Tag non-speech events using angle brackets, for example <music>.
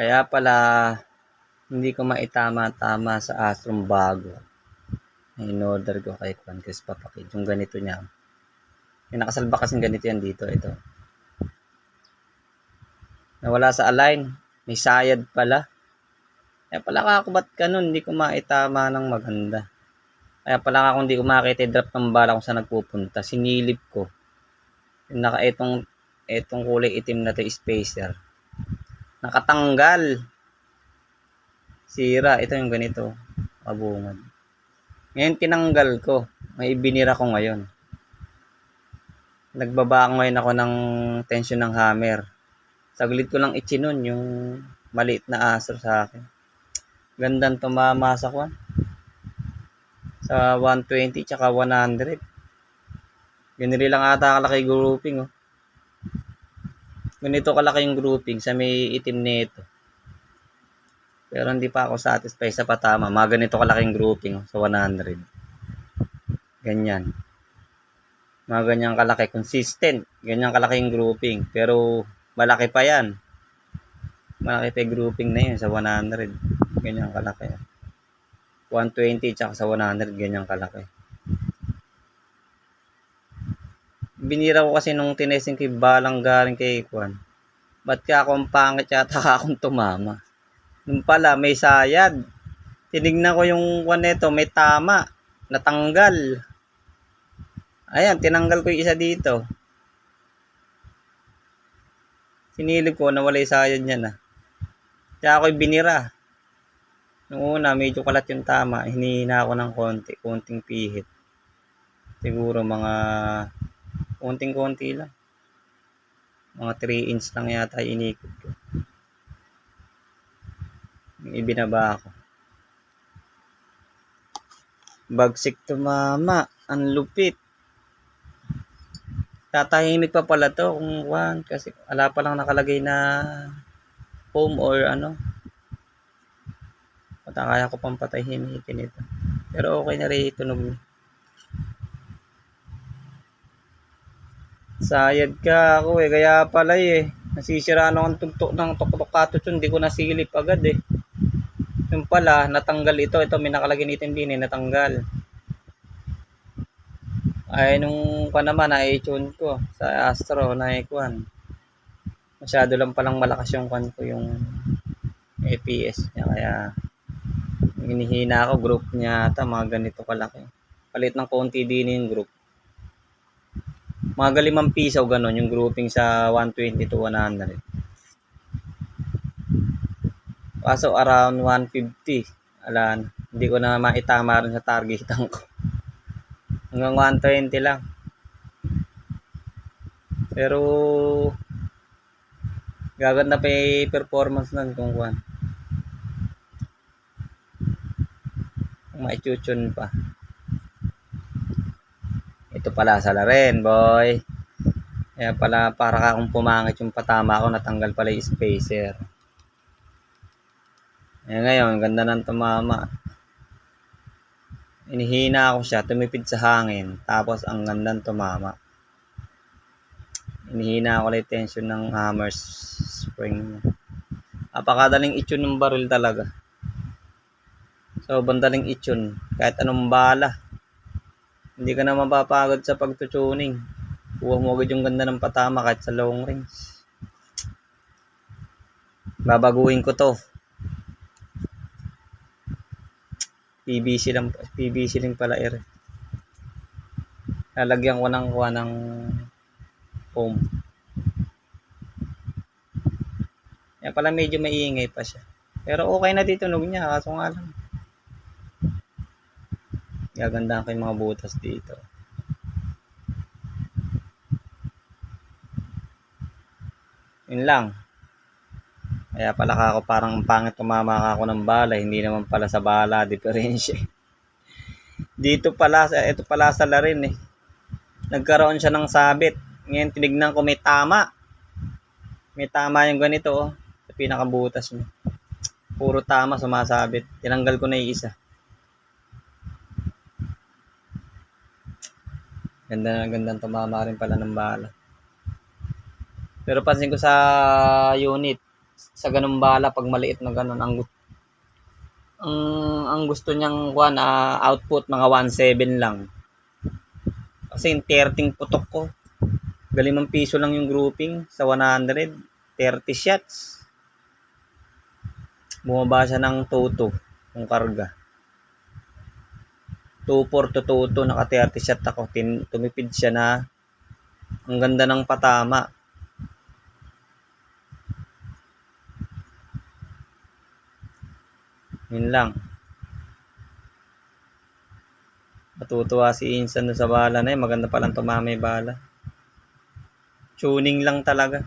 Kaya pala, hindi ko maitama-tama sa Astrom bago. In-order ko kay Kwan kasi papakit. Yung ganito niya. May nakasalba kasing ganito yan dito. Ito. Nawala sa align. May sayad pala. Kaya pala ka ako ba't ganun? Hindi ko maitama ng maganda. Kaya pala ako hindi ko makita yung drop ng bala kung saan nagpupunta. Sinilip ko. Yung naka itong, itong kulay itim na to spacer. Nakatanggal. Sira. Ito yung ganito. Kabungad. Ngayon tinanggal ko. May ibinira ko ngayon. Nagbaba ngayon ako ng tension ng hammer. Saglit ko lang ichinon yung maliit na aso sa akin. Gandang tumama sa kwan. Sa 120 tsaka 100. Ganili lang ata kalaki grouping oh. Ganito kalaki yung grouping sa may itim nito. Pero hindi pa ako satisfied sa patama. Mga ganito kalaking grouping sa 100. Ganyan. Mga ganyang kalaki. Consistent. Ganyang kalaki yung grouping. Pero malaki pa yan. Malaki pa grouping na yun sa 100. Ganyang kalaki. 120 tsaka sa 100 ganyang kalaki. Binira ko kasi nung tinesting kay balang galing kay Kwan. Ba't ka ako ang pangit yata akong tumama? Nung pala, may sayad. Tinignan ko yung kwan nito, may tama. Natanggal. Ayan, tinanggal ko yung isa dito. Sinilip ko, nawala yung sayad niya na. Kaya ako'y binira. Nung una, medyo kalat yung tama. Hinihina ako ng konti, konting pihit. Siguro mga konting-konti lang. Mga 3 inch lang yata inikot ko. Ibinaba ako. Bagsik tumama. Ang lupit. Tatahimik pa pala to kung one kasi ala pa lang nakalagay na home or ano. Pata kaya ko pang patahimikin ito. Pero okay na rin tunog niya. Sayad ka ako eh. Kaya pala eh. Nasisiraan ako ang tugtok ng toktokato hindi ko nasilip agad eh. Yung pala, natanggal ito. Ito, may nakalagay na itim din eh. Natanggal. Ay, nung pa naman, na-tune ko sa Astro, na ikuan. Masyado lang palang malakas yung kwan ko, yung APS niya. Kaya, hinihina ako, group niya ata, mga ganito kalaki. Palit ng konti din yung group. Mga galimang piso, ganon, yung grouping sa 120 to 100. Kaso around 150. Alan, hindi ko na maitama rin sa targetan ko. Hanggang 120 lang. Pero gaganda pa yung performance nun kung kuhan. Maichuchun pa. Ito pala sa rin, boy. Kaya pala para ka kung pumangit yung patama ko, natanggal pala yung spacer. Eh ngayon, ganda ng tumama. Inihina ako siya, tumipid sa hangin. Tapos ang ganda ng tumama. Inihina ako lang tension ng hammer spring niya. Apakadaling itune ng baril talaga. So, bandaling itune. Kahit anong bala. Hindi ka na mapapagod sa pagtutuning. Kuha mo agad yung ganda ng patama kahit sa long range. Babaguhin ko to. PVC lang PVC lang pala air. Lalagyan ko ng kuha ng foam. Yan pala medyo maiingay pa siya. Pero okay na dito tunog niya kaso nga lang. Gaganda ko yung mga butas dito. Yun lang. Kaya pala ako parang pangit tumama ako ng bala. Hindi naman pala sa bala, <laughs> diferensya. Dito pala, ito pala sa larin eh. Nagkaroon siya ng sabit. Ngayon tinignan ko may tama. May tama yung ganito oh. Sa pinakabutas niya. Puro tama sumasabit. Tinanggal ko na yung isa. Ganda na gandang tumama rin pala ng bala. Pero pansin ko sa unit, sa ganung bala pag maliit na ganun ang ang, ang gusto niyang kuan ah, output mga 1.7 lang. Kasi yung 13 putok ko. Galimang piso lang yung grouping sa 100. 30 shots. Bumaba siya ng toto yung karga. 2-4 to toto, naka 30 shot ako. Tin, tumipid siya na ang ganda ng patama. Yun lang. Matutuwa si Insan sa bala na yun. Maganda palang tumama yung bala. Tuning lang talaga.